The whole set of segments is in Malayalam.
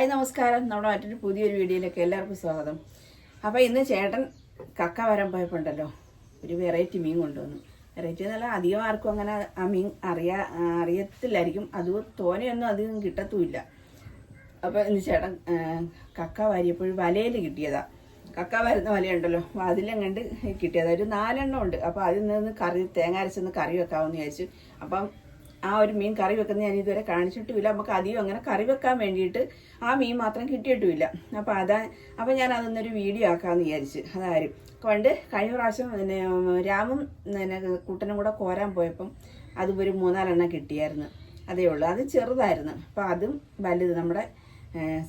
ഹായ് നമസ്കാരം. നമ്മുടെ മറ്റൊരു പുതിയൊരു വീഡിയോയിലേക്ക് എല്ലാവർക്കും സ്വാഗതം. അപ്പോൾ ഇന്ന് ചേട്ടൻ കക്ക വരാൻ പോയപ്പോണ്ടല്ലോ. ഒരു വെറൈറ്റി മീൻ കൊണ്ടുവന്നു. വെറൈറ്റി എന്നല്ല അധികം ആർക്കും അങ്ങനെ ആ മീൻ അറിയാ അറിയത്തില്ലായിരിക്കും. അത് തോനെയൊന്നും അധികം കിട്ടത്തുമില്ല. അപ്പോൾ ഇന്ന് ചേട്ടൻ കക്ക വാരിയപ്പോൾ വലയിൽ കിട്ടിയതാ. കക്ക വരുന്ന വലയുണ്ടല്ലോ. അതിലും കണ്ട് കിട്ടിയതാ. ഒരു നാലെണ്ണം ഉണ്ട്. അപ്പോൾ അതിൽ നിന്ന് കറി തേങ്ങ അരച്ചൊന്ന് കറി വെക്കാമെന്ന് വിചാരിച്ചു. അപ്പം ആ ഒരു മീൻ കറി വെക്കുന്നത് ഞാൻ ഇതുവരെ കാണിച്ചിട്ടുമില്ല. നമുക്ക് അധികം അങ്ങനെ കറി വെക്കാൻ വേണ്ടിയിട്ട് ആ മീൻ മാത്രം കിട്ടിയിട്ടുമില്ല. അപ്പോൾ അതാ അപ്പോൾ ഞാൻ അതൊന്നൊരു വീഡിയോ ആക്കാമെന്ന് വിചാരിച്ച്. അതാരും? കൊണ്ട് കഴിഞ്ഞ പ്രാവശ്യം പിന്നെ രാമും പിന്നെ കുട്ടനും കൂടെ കോരാൻ പോയപ്പം അത് ഒരു മൂന്നാലെണ്ണം കിട്ടിയായിരുന്നു. അതേ ഉള്ളൂ. അത് ചെറുതായിരുന്നു. അപ്പോൾ അതും വലുത്. നമ്മുടെ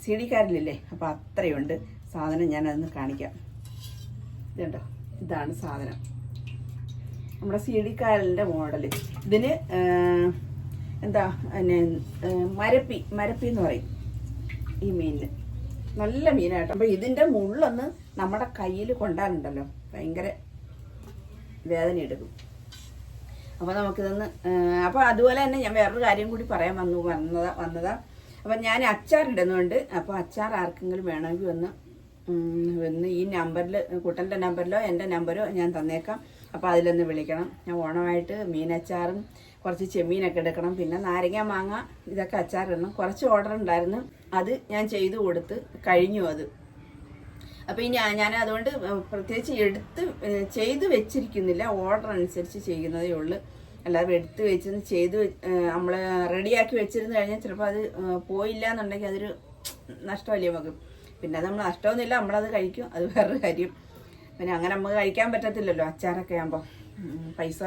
സി ഡിക്കാരിലില്ലേ അപ്പോൾ അത്രയുണ്ട്. സാധനം ഞാനതൊന്ന് കാണിക്കാം. ഇതുണ്ടോ? ഇതാണ് സാധനം. നമ്മുടെ സി ഡി കാരലിന്റെ മോഡൽ ഇതിന് എന്താ പിന്നെ മരപ്പി മരപ്പി എന്ന് പറയും ഈ മീനിന്. നല്ല മീനായിട്ട് അപ്പോൾ ഇതിന്റെ മുള്ളൊന്ന് നമ്മുടെ കയ്യിൽ കൊണ്ടാലുണ്ടല്ലോ. ഭയങ്കര വേദന എടുക്കും അപ്പോൾ നമുക്കിതൊന്ന് അപ്പോൾ അതുപോലെ തന്നെ ഞാൻ വേറൊരു കാര്യം കൂടി പറയാൻ വന്നു വന്നതാ വന്നതാ. അപ്പം ഞാൻ അച്ചാർ ഇടുന്നുണ്ട് അപ്പോൾ അച്ചാർ ആർക്കെങ്കിലും വേണമെങ്കിൽ ഒന്ന് ഒന്ന് ഈ നമ്പറിൽ കുട്ടന്റെ നമ്പറിലോ എന്റെ നമ്പരോ ഞാൻ തന്നേക്കാം. അപ്പോൾ അതിലൊന്ന് വിളിക്കണം. ഞാൻ ഓണമായിട്ട് മീനച്ചാറും കുറച്ച് ചെമ്മീനൊക്കെ എടുക്കണം. പിന്നെ നാരങ്ങ മാങ്ങ ഇതൊക്കെ അച്ചാറിടണം. കുറച്ച് ഓർഡർ ഉണ്ടായിരുന്നു. അത് ഞാൻ ചെയ്തു കൊടുത്ത് കഴിഞ്ഞു അത്. അപ്പോൾ ഇനി ഞാൻ അതുകൊണ്ട് പ്രത്യേകിച്ച് എടുത്ത് ചെയ്തു വെച്ചിരിക്കുന്നില്ല. ഓർഡർ അനുസരിച്ച് ചെയ്യുന്നതേ ഉള്ളൂ. അല്ലാതെ എടുത്ത് വെച്ച് ചെയ്ത് നമ്മൾ റെഡിയാക്കി വെച്ചിരുന്ന് കഴിഞ്ഞാൽ ചിലപ്പോൾ അത് പോയില്ല എന്നുണ്ടെങ്കിൽ അതൊരു നഷ്ടമല്ലേ നമുക്ക്. പിന്നെ നമ്മൾ നഷ്ടമൊന്നുമില്ല. നമ്മളത് കഴിക്കും. അത് വേറൊരു കാര്യം. പിന്നെ അങ്ങനെ നമുക്ക് കഴിക്കാൻ പറ്റത്തില്ലല്ലോ. അച്ചാറൊക്കെ ആകുമ്പോൾ പൈസ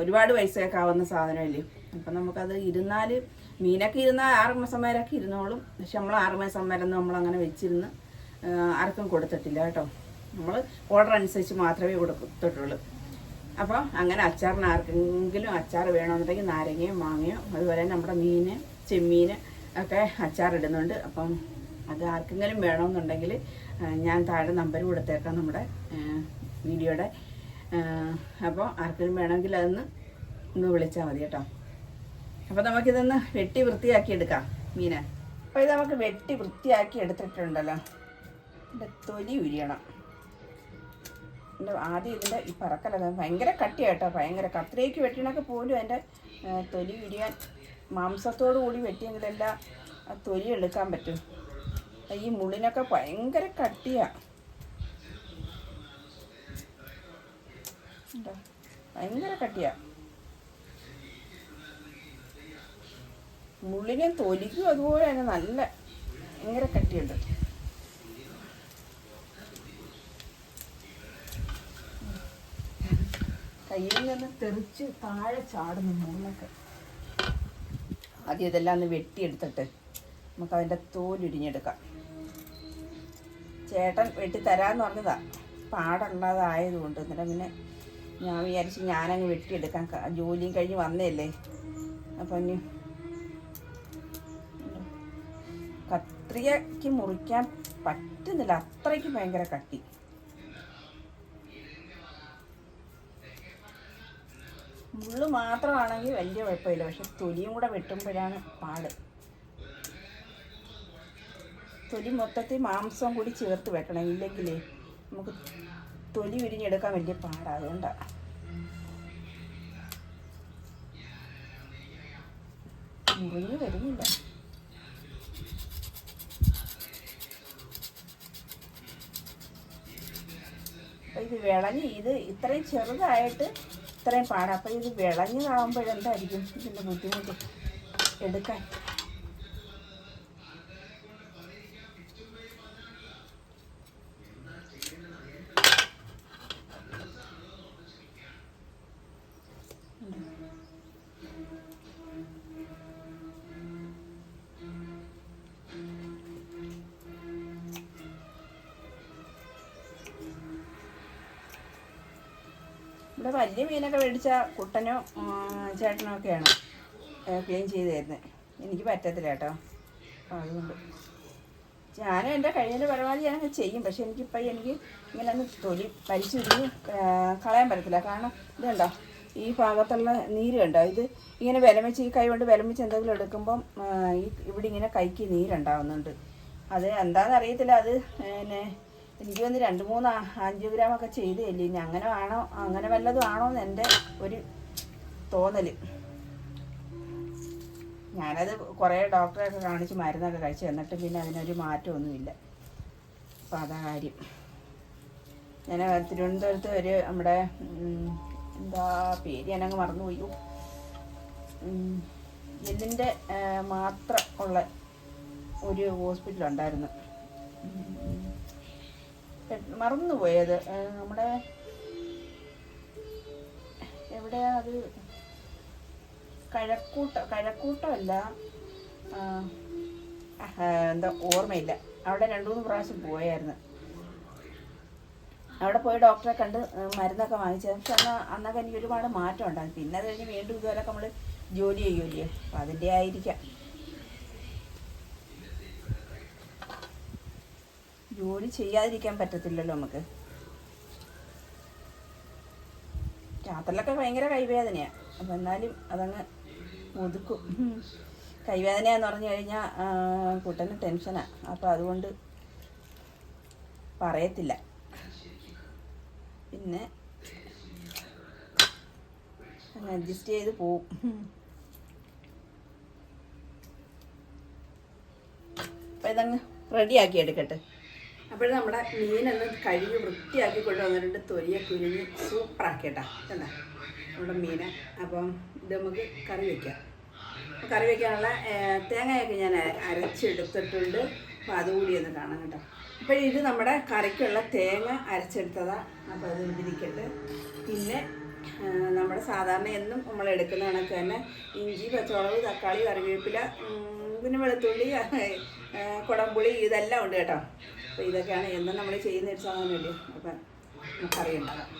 ഒരുപാട് പൈസയൊക്കെ ആവുന്ന സാധനമല്ലേ. അപ്പം നമുക്കത് ഇരുന്നാൽ മീനൊക്കെ ഇരുന്നാൽ ആറ് മാസം വരെയൊക്കെ ഇരുന്നോളും. പക്ഷെ നമ്മൾ ആറ് മാസം വരെ നമ്മളങ്ങനെ വെച്ചിരുന്ന് ആർക്കും കൊടുത്തിട്ടില്ല കേട്ടോ. നമ്മൾ ഓർഡർ അനുസരിച്ച് മാത്രമേ കൊടുത്തിട്ടുള്ളൂ. അപ്പോൾ അങ്ങനെ അച്ചാറിന് ആർക്കെങ്കിലും അച്ചാർ വേണമെന്നുണ്ടെങ്കിൽ നാരങ്ങയും മാങ്ങയോ അതുപോലെ നമ്മുടെ മീൻ ചെമ്മീൻ ഒക്കെ അച്ചാറിടുന്നുണ്ട്. അപ്പം അത് ആർക്കെങ്കിലും വേണമെന്നുണ്ടെങ്കിൽ ഞാൻ താഴെ നമ്പർ കൊടുത്തേക്കാം നമ്മുടെ വീഡിയോയുടെ. അപ്പോൾ ആർക്കെങ്കിലും വേണമെങ്കിൽ അതൊന്ന് ഒന്ന് വിളിച്ചാൽ മതി കേട്ടോ. അപ്പോൾ നമുക്കിതൊന്ന് വെട്ടി വൃത്തിയാക്കി എടുക്കാം മീനെ. അപ്പോൾ ഇത് നമുക്ക് വെട്ടി വൃത്തിയാക്കി എടുത്തിട്ടുണ്ടല്ലോ. ഇതിന്റെ തൊലി ഉരിയണം. ഇതിന്റെ ആദ്യം ഇതിന്റെ ഈ പറക്കലല്ല ഭയങ്കര കട്ടിയാട്ടോ ഭയങ്കര കത്രയ്ക്ക് വെട്ടിണൊക്കെ പോലും അതിന്റെ തൊലി ഉരിയാൻ മാംസത്തോടു കൂടി വെട്ടിയെങ്കിലെല്ലാം തൊലി എടുക്കാൻ പറ്റും. ഈ മുള്ളിനൊക്കെ ഭയങ്കര കട്ടിയാണ് ഉണ്ടോ? ഭയങ്കര കട്ടിയാ. മുള്ളിനെ തൊലിക്കും അതുപോലെ തന്നെ നല്ല ഭയങ്കര കട്ടിയുണ്ട്. കയ്യിൽ നിന്ന് തെറിച്ച് താഴെ ചാടുന്നു മുള്ളൊക്കെ. ആദ്യം ഇതെല്ലാം ഒന്ന് വെട്ടിയെടുത്തിട്ട് നമുക്ക് അതിന്റെ തോലുരിഞ്ഞെടുക്കാം ചേട്ടൻ വെട്ടി തരാമെന്ന് പറഞ്ഞതാ. പാടുള്ളതായതുകൊണ്ട്. എന്നിട്ട് പിന്നെ ഞാൻ വിചാരിച്ച് ഞാനങ്ങ് വെട്ടിയെടുക്കാൻ ക- ജോലിയും കഴിഞ്ഞ് വന്നതല്ലേ. അപ്പം ഇനി കത്രിയക്ക് മുറിക്കാൻ പറ്റുന്നില്ല. അത്രയ്ക്ക് ഭയങ്കര കട്ടി. മുള്ളു മാത്രമാണെങ്കിൽ വലിയ കുഴപ്പമില്ല. പക്ഷെ തൊലിയും കൂടെ വെട്ടുമ്പോഴാണ് പാട്. തൊലി മൊത്തത്തിൽ മാംസം കൂടി ചേർത്ത് വെക്കണം. ഇല്ലെങ്കിലേ നമുക്ക് തൊലി വിരിഞ്ഞെടുക്കാൻ വലിയ പാടാണ് മുറിഞ്ഞു വരുന്നില്ല. ഇത് വിളഞ്ഞ് ഇത് ഇത്രയും ചെറുതായിട്ട് ഇത്രയും പാടാം. അപ്പം ഇത് വിളഞ്ഞതാകുമ്പോഴെന്തായിരിക്കും ഇതിന്റെ ബുദ്ധിമുട്ട്? എടുക്കാൻ. ഇവിടെ വലിയ മീനൊക്കെ മേടിച്ച കുട്ടനോ ചേട്ടനോ ഒക്കെയാണ് ക്ലീൻ ചെയ്ത് തരുന്നത് എനിക്ക് പറ്റത്തില്ല കേട്ടോ. അതുകൊണ്ട് ഞാനും എന്റെ കഴിയുന്ന പരമാവധി ഞാൻ ചെയ്യും. പക്ഷെ എനിക്കിപ്പോൾ എനിക്ക് ഇങ്ങനെ ഒന്ന് തൊലി പരിശുദ്ധി കളയാൻ പറ്റത്തില്ല. കാരണം ഇതുണ്ടോ ഈ ഭാഗത്തുള്ള നീര് കണ്ടോ? ഇത് ഇങ്ങനെ വിലമിച്ച് ഈ കൈ കൊണ്ട് വിലമിച്ച് എന്തെങ്കിലും എടുക്കുമ്പം ഈ ഇവിടെ ഇങ്ങനെ കൈക്ക് നീരുണ്ടാവുന്നുണ്ട്. അത് എന്താണെന്ന് അറിയത്തില്ല. അത് പിന്നെ എനിക്ക് വന്ന് രണ്ട് മൂന്ന് ആൻജിയോഗ്രാം ഒക്കെ ചെയ്തല്ലേ ഇനി അങ്ങനെ ആണോ അങ്ങനെ വല്ലതും ആണോ എന്ന് എന്റെ ഒരു തോന്നൽ ഞാനത് കുറേ ഡോക്ടറെയൊക്കെ കാണിച്ച് മരുന്നൊക്കെ കഴിച്ചു എന്നിട്ട് പിന്നെ അതിനൊരു മാറ്റമൊന്നുമില്ല. അപ്പം അതാ കാര്യം. ഞാൻ തിരുവനന്തപുരത്ത് ഒരു നമ്മുടെ എന്താ പേര് ഞാനങ്ങ് മറന്നുപോയി. എല്ലിന്റെ മാത്രം ഉള്ള ഒരു പെ- മറന്നുപോയത്. പോയത് നമ്മുടെ എവിടെയാ അത്? കഴക്കൂട്ട കഴക്കൂട്ടമല്ല. എന്താ ഓർമ്മയില്ല. അവിടെ രണ്ടു മൂന്ന് പ്രാവശ്യം പോയായിരുന്നു. അവിടെ പോയി ഡോക്ടറെ കണ്ട് മരുന്നൊക്കെ വാങ്ങിച്ചത് പക്ഷെ അന്ന് അന്നൊക്കെ എനിക്ക് ഒരുപാട് മാറ്റം ഉണ്ടാകും പിന്നെ അത് കഴിഞ്ഞ് വീണ്ടും ഇതുപോലൊക്കെ നമ്മൾ ജോലി ചെയ്യുമല്ലേ അപ്പം അതിന്റെ ആയിരിക്കാം ജോലി ചെയ്യാതിരിക്കാൻ പറ്റത്തില്ലല്ലോ നമുക്ക്. രാത്രിയിലൊക്കെ ഭയങ്കര കൈവേദനയാണ് അപ്പം എന്നാലും അതങ്ങ് ഒതുക്കും. കൈവേദനയാന്ന് പറഞ്ഞു കഴിഞ്ഞാൽ കുട്ടന് ടെൻഷനാണ് അപ്പം അതുകൊണ്ട് പറയത്തില്ല. പിന്നെ അഡ്ജസ്റ്റ് ചെയ്ത് പോവും. അപ്പം ഇതങ്ങ് റെഡിയാക്കി എടുക്കട്ടെ. അപ്പോൾ നമ്മുടെ മീനൊന്ന് കഴുകി വൃത്തിയാക്കി കൊണ്ടുവന്നിട്ടുണ്ട്. തൊലിയെ കുരുങ്ങി സൂപ്പറാക്കിയിട്ടാ. കണ്ട? നമ്മുടെ മീനെ. അപ്പം ഇത് നമുക്ക് കറി വയ്ക്കാം കറി വയ്ക്കാനുള്ള തേങ്ങയൊക്കെ ഞാൻ അരച്ചെടുത്തിട്ടുണ്ട്. അപ്പോൾ അതുകൂടി ഒന്ന് കാണാം കേട്ടോ. അപ്പോൾ ഇത് നമ്മുടെ കറിക്കുള്ള തേങ്ങ അരച്ചെടുത്തതാണ് അപ്പോൾ അത് ഇതിരിക്കട്ടെ പിന്നെ നമ്മുടെ സാധാരണ എന്നും നമ്മൾ എടുക്കുന്ന കണക്ക് തന്നെ ഇഞ്ചി പച്ചമുളക് തക്കാളി കറിവേപ്പില പിന്നെ വെളുത്തുള്ളി കുടംപുളി ഇതെല്ലാം ഉണ്ട് കേട്ടോ. അപ്പോൾ ഇതൊക്കെയാണ് എന്നും നമ്മൾ ചെയ്യുന്ന ഒരു സാധനമല്ലേ? അപ്പം നമുക്കറി ഉണ്ടാകാം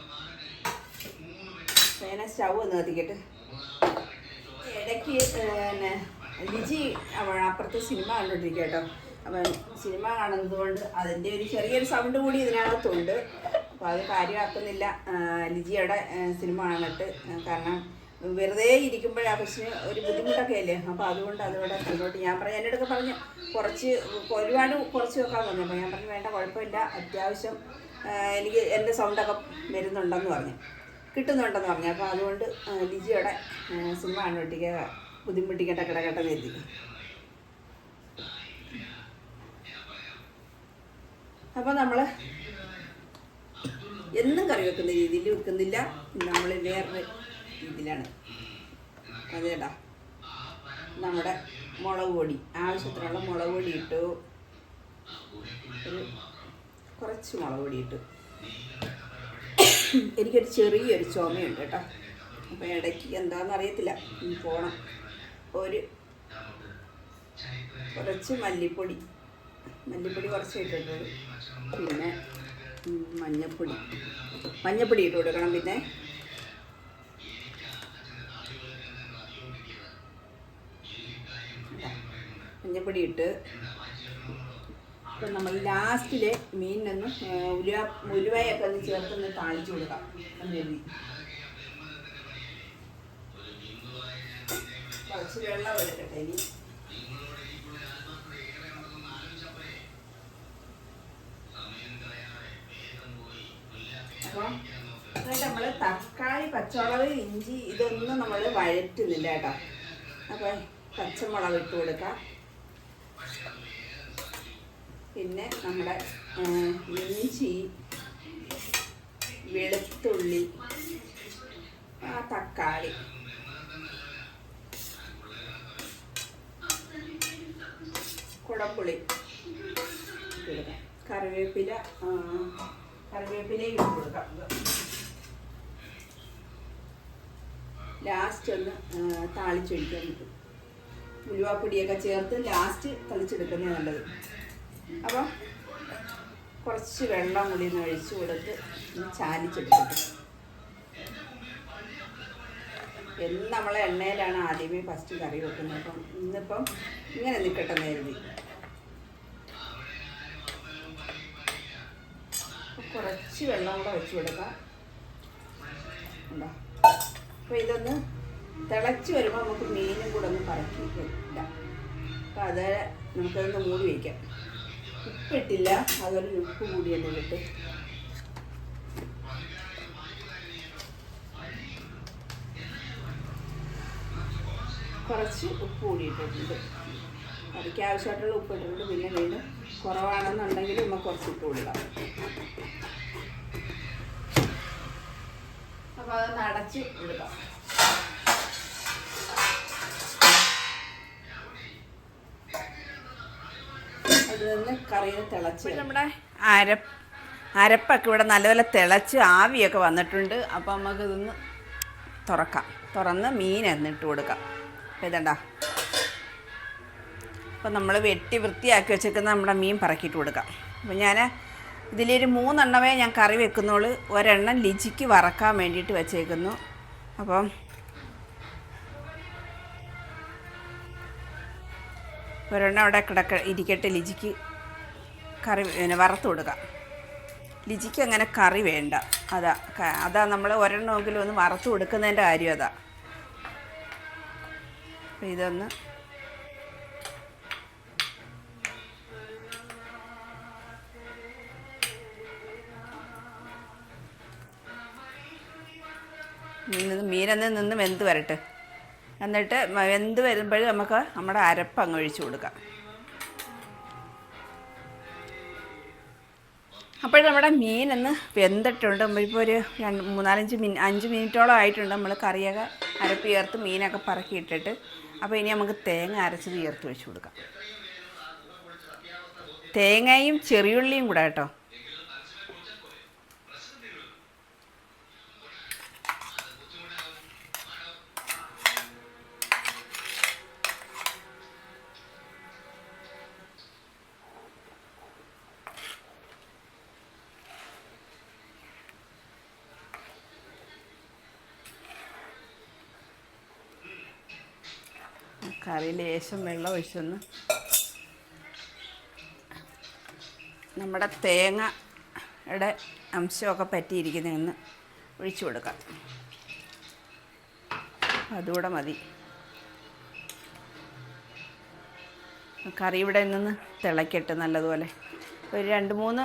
അപ്പോൾ ഞാൻ സ്റ്റൗ ഒന്ന് കത്തിക്കട്ട്. ഇടയ്ക്ക് പിന്നെ ലിജി അപ്പുറത്ത് സിനിമ കണ്ടോണ്ടിരിക്കുക കേട്ടോ. അപ്പം സിനിമ കാണുന്നത് കൊണ്ട് അതിന്റെ ഒരു ചെറിയൊരു സൗണ്ട് കൂടി ഇതിനകത്തുണ്ട്. അപ്പോൾ അത് കാര്യമാക്കുന്നില്ല. ലിജിയുടെ സിനിമ കാണിട്ട്. കാരണം വെറുതെ ഇരിക്കുമ്പോഴാണ് കൊച്ചിന് ഒരു ബുദ്ധിമുട്ടൊക്കെ അല്ലേ അപ്പോൾ അതുകൊണ്ട് അതോടെ മുന്നോട്ട് ഞാൻ പറഞ്ഞു എന്റെ അടുത്ത് പറഞ്ഞു കുറച്ച് ഒരുപാട് കുറച്ച് വെക്കാൻ പറഞ്ഞു. അപ്പോൾ ഞാൻ പറഞ്ഞു വേണ്ട കുഴപ്പമില്ല. അത്യാവശ്യം ആ, എനിക്ക് എന്റെ സൗണ്ടൊക്കെ വരുന്നുണ്ടെന്ന് പറഞ്ഞു. കിട്ടുന്നുണ്ടെന്ന് പറഞ്ഞു. അപ്പോൾ അതുകൊണ്ട് ആ, ലിജിയുടെ ആ, സിനിമ കണ്ടുപിടിക്കുക ബുദ്ധിമുട്ടിക്കട്ടെ കിടക്കട്ടെ എത്തി അപ്പോൾ നമ്മൾ എന്നും കറി വെക്കുന്ന രീതിയിൽ വെക്കുന്നില്ല. നമ്മൾ വേറൊരു രീതിയിലാണ് അതേടാ നമ്മുടെ മുളക് പൊടി. ആവശ്യത്തിനുള്ള മുളക് പൊടി ഇട്ടു. കുറച്ച് മുളക് പൊടി ഇട്ടു. എനിക്കൊരു ചെറിയൊരു ചുമയുണ്ട് കേട്ടോ. അപ്പോൾ ഇടയ്ക്ക് എന്താണെന്ന് അറിയത്തില്ല. പോണം. ഒരു കുറച്ച് മല്ലിപ്പൊടി. മല്ലിപ്പൊടി കുറച്ച് ഇട്ടിട്ടുള്ളൂ പിന്നെ മഞ്ഞപ്പൊടി. മഞ്ഞപ്പൊടി ഇട്ട് കൊടുക്കണം പിന്നെ. മഞ്ഞപ്പൊടി ഇട്ട് ഇപ്പം നമ്മൾ ലാസ്റ്റിൽ മീനിനൊന്ന് ഉരുവ ഉരുവയൊക്കെ ഒന്ന് ചേർത്തൊന്ന് താളിച്ചു കൊടുക്കാം. എന്ന് കുറച്ച് വെള്ളം എടുക്കട്ടെ ഇനി. അപ്പം തക്കാളി പച്ചമുളക് ഇഞ്ചി ഇതൊന്നും നമ്മൾ വഴറ്റുന്നില്ല കേട്ടോ. അപ്പം പച്ചമുളക് ഇട്ട് കൊടുക്കാം. പിന്നെ നമ്മുടെ ഇഞ്ചി വെളുത്തുള്ളി ആ തക്കാളി. കുടപ്പുളി കൊടുക്കാം കറിവേപ്പില കറിവേപ്പിലയും കൊടുക്കാം. ലാസ്റ്റ് ഒന്ന് താളിച്ചൊഴിക്കാൻ പറ്റും. ഉലുവാപ്പൊടിയൊക്കെ ചേർത്ത് ലാസ്റ്റ് തളിച്ചെടുക്കുന്നത് നല്ലത്. അപ്പോൾ കുറച്ച് വെള്ളം കൂടി ഒന്ന് ഒഴിച്ചു കൊടുത്ത് ഒന്ന് ചാലിച്ചെടുത്തിട്ട് എന്ന് നമ്മളെ എണ്ണയിലാണ് ആദ്യമേ ഫസ്റ്റ് കറി വെക്കുന്നത്. അപ്പം ഇന്നിപ്പം ഇങ്ങനെ നിൽക്കട്ടെ കുറച്ച് വെള്ളം കൂടെ വെച്ച് കൊടുക്കാം. ഉണ്ടോ? അപ്പോൾ ഇതൊന്ന് തിളച്ച് വരുമ്പോൾ നമുക്ക് മീനും കൂടെ ഒന്ന് പറക്കി പറക്കിയിട്ടില്ല അപ്പോൾ അത് നമുക്കതൊന്ന് മൂടി വയ്ക്കാം ഉപ്പിട്ടില്ല അതൊരു ഉപ്പ് കൂടി തന്നെ ഇട്ട് കുറച്ച് ഉപ്പ് കൂടി ഇട്ടിട്ടുണ്ട്. കറിക്ക് ആവശ്യമായിട്ടുള്ള ഉപ്പ് ഇട്ടിട്ടുണ്ട്. പിന്നെ വീണ്ടും കുറവാണെന്നുണ്ടെങ്കിൽ നമുക്ക് കുറച്ച് ഉപ്പ് കൊടുക്കാം അപ്പോൾ അതൊന്ന് അടച്ച് എടുക്കാം കറിയിൽ തിളച്ച് നമ്മുടെ അരപ്പ് അരപ്പൊക്കെ ഇവിടെ നല്ലപോലെ തിളച്ച് ആവിയൊക്കെ വന്നിട്ടുണ്ട്. അപ്പോൾ നമുക്ക് ഇതൊന്ന് തുറക്കാം. തുറന്ന് മീൻ എന്നിട്ട് കൊടുക്കാം. അപ്പോൾ ഇതണ്ട. അപ്പോൾ നമ്മൾ വെട്ടി വൃത്തിയാക്കി വെച്ചേക്കുന്ന നമ്മുടെ മീൻ പറക്കിയിട്ട് കൊടുക്കാം. അപ്പോൾ ഞാൻ ഇതിലൊരു മൂന്നെണ്ണമേ ഞാൻ കറി വെക്കുന്നുള്ളൂ. ഒരെണ്ണം ലിജിക്ക് വറക്കാൻ വേണ്ടിയിട്ട് വെച്ചേക്കുന്നു. അപ്പം ഒരെണ്ണം അവിടെ കിടക്ക ഇരിക്കട്ടെ ലിജിക്ക് കറി പിന്നെ വറുത്ത് കൊടുക്കാം. ലിജിക്ക് അങ്ങനെ കറി വേണ്ട. അതാ അതാ നമ്മൾ ഒരെണ്ണമെങ്കിലും ഒന്ന് വറുത്ത് കൊടുക്കുന്നതിന്റെ കാര്യം അതാ. അപ്പം ഇതൊന്ന് നിന്ന് മീനൊന്ന് നിന്ന് വെന്ത് വരട്ടെ. എന്നിട്ട് വെന്ത് വരുമ്പോൾ നമുക്ക് നമ്മുടെ അരപ്പ് അങ്ങ് ഒഴിച്ചു കൊടുക്കാം. അപ്പോൾ നമ്മുടെ മീനൊന്ന് വെന്തിട്ടുണ്ട്. ഇപ്പോൾ ഒരു രണ്ട് മൂന്നാലഞ്ച് മിനി അഞ്ച് മിനിറ്റോളം ആയിട്ടുണ്ട് നമ്മൾ കറിയൊക്കെ അരപ്പ് ചേർത്ത് മീനൊക്കെ പറക്കി ഇട്ടിട്ട് അപ്പോൾ ഇനി നമുക്ക് തേങ്ങ അരച്ച് ചേർത്ത് വെച്ച് കൊടുക്കാം. തേങ്ങയും ചെറിയുള്ളിയും കൂടെ കേട്ടോ. കറി ലേശം വെള്ളം ഒഴിച്ചൊന്ന്. നമ്മുടെ തേങ്ങയുടെ അംശമൊക്കെ പറ്റിയിരിക്കുന്നതെന്ന് ഒഴിച്ചു കൊടുക്കാം. അതുകൂടെ മതി. കറി ഇവിടെ നിന്ന് തിളക്കട്ടെ നല്ലതുപോലെ. ഒരു രണ്ട് മൂന്ന്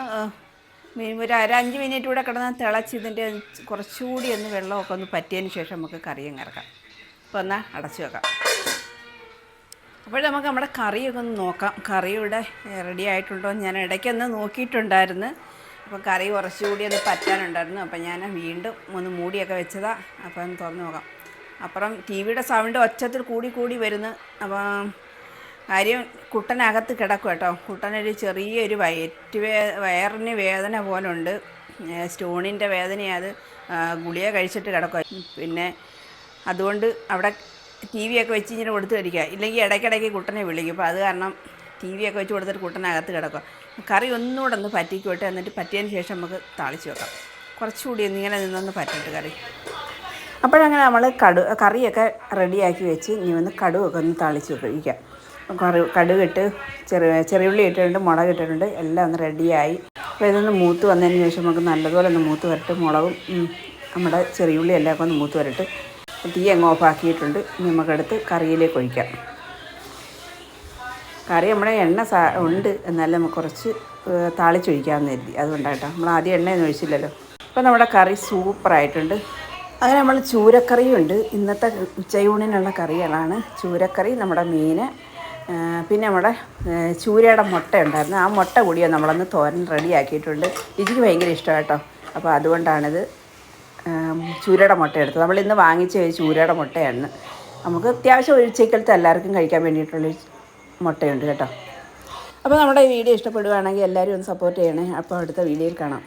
ഒരു അര അഞ്ച് മിനിറ്റ് കൂടെ കിടന്ന് തിളച്ച് ഇതിന്റെ കുറച്ചുകൂടി ഒന്ന് വെള്ളമൊക്കെ ഒന്ന് പറ്റിയതിന് ശേഷം നമുക്ക് കറിയും കറക്കാം. അപ്പോൾ എന്നാൽ അടച്ചു വെക്കാം. അപ്പോൾ നമുക്ക് നമ്മുടെ കറിയൊക്കെ ഒന്ന് നോക്കാം. കറി ഇവിടെ റെഡി ആയിട്ടുണ്ടോ ഞാൻ ഇടയ്ക്കൊന്ന് നോക്കിയിട്ടുണ്ടായിരുന്നു. അപ്പോൾ കറി കുറച്ചുകൂടി ഒന്ന് പറ്റാനുണ്ടായിരുന്നു. അപ്പോൾ ഞാൻ വീണ്ടും ഒന്ന് മൂടിയൊക്കെ വെച്ചതാ. അപ്പോൾ ഒന്ന് തുറന്ന് നോക്കാം. അപ്പുറം ടി വിയുടെ സൗണ്ട് ഒച്ചത്തിൽ കൂടി കൂടി വരുന്നു. അപ്പം കാര്യം കുട്ടനകത്ത് കിടക്കും കേട്ടോ. കുട്ടനൊരു ചെറിയൊരു വയറ്റ് വേ വയറിന് വേദന പോലുണ്ട്. സ്റ്റോണിന്റെ വേദനയത് ഗുളിക കഴിച്ചിട്ട് കിടക്കും. പിന്നെ അതുകൊണ്ട് അവിടെ ടി വി ഒക്കെ വെച്ച് ഇങ്ങനെ കൊടുത്ത് കഴിക്കുക ഇല്ലെങ്കിൽ ഇടയ്ക്കിടയ്ക്ക് കുട്ടനെ വിളിക്കും. അപ്പോൾ അത് കാരണം ടി വി ഒക്കെ വെച്ച് കൊടുത്തിട്ട് കുട്ടനകത്ത് കിടക്കുക കറി ഒന്നുകൂടെ ഒന്ന് പറ്റിക്കോട്ടെ എന്നിട്ട് പറ്റിയതിന് ശേഷം നമുക്ക് താളിച്ച് വെക്കാം. കുറച്ചുകൂടി ഇങ്ങനെ നിന്നൊന്ന് പറ്റിട്ട് കറി. അപ്പോഴങ്ങനെ നമ്മൾ കടു കറിയൊക്കെ റെഡിയാക്കി വെച്ച് ഇനി ഒന്ന് കടുവൊക്കെ ഒന്ന് താളിച്ച് കഴിക്കാം കറി കടുകിട്ട് ചെറിയ ചെറിയുള്ളി ഇട്ടിട്ടുണ്ട് മുളക് ഇട്ടിട്ടുണ്ട് എല്ലാം ഒന്ന് റെഡിയായി. അപ്പോൾ ഇതൊന്ന് മൂത്ത് വന്നതിന് ശേഷം നമുക്ക് നല്ലതുപോലെ ഒന്ന് മൂത്ത് വരട്ട്. മുളകും നമ്മുടെ ചെറിയുള്ളി എല്ലാം ഒക്കെ ഒന്ന് മൂത്ത് വരട്ട്. തീ അങ്ങ് ഓഫാക്കിയിട്ടുണ്ട്. ഇനി നമുക്കെടുത്ത് കറിയിലേക്ക് ഒഴിക്കാം. കറി നമ്മുടെ എണ്ണ സാ ഉണ്ട്. എന്നാലും നമുക്ക് കുറച്ച് താളിച്ചൊഴിക്കാമെന്ന് കരുതി. അതുകൊണ്ടാട്ടോ. നമ്മൾ ആദ്യം എണ്ണയൊന്നും ഒഴിച്ചില്ലല്ലോ. അപ്പോൾ നമ്മുടെ കറി സൂപ്പറായിട്ടുണ്ട്. അങ്ങനെ നമ്മൾ ചൂരക്കറിയുണ്ട്. ഇന്നത്തെ ഉച്ചയൂണിനുള്ള കറികളാണ് ചൂരക്കറി നമ്മുടെ മീൻ പിന്നെ നമ്മുടെ ചൂരയുടെ മുട്ട ഉണ്ടായിരുന്നു. ആ മുട്ട കൂടിയോ നമ്മളൊന്ന് തോരൻ റെഡിയാക്കിയിട്ടുണ്ട്. എനിക്ക് ഭയങ്കര ഇഷ്ടമാണ് കേട്ടോ അപ്പോൾ അതുകൊണ്ടാണിത്. ചൂരയുടെ മുട്ട എടുത്തത്. നമ്മൾ ഇന്ന് വാങ്ങിച്ച ചൂരയുടെ മുട്ടയാണ്. നമുക്ക് അത്യാവശ്യം ഒരു എല്ലാവർക്കും കഴിക്കാൻ വേണ്ടിയിട്ടുള്ള മുട്ടയുണ്ട് കേട്ടോ. അപ്പോൾ നമ്മുടെ വീഡിയോ ഇഷ്ടപ്പെടുകയാണെങ്കിൽ എല്ലാവരും ഒന്ന് സപ്പോർട്ട് ചെയ്യണേ. അപ്പോൾ അടുത്ത വീഡിയോയിൽ കാണാം.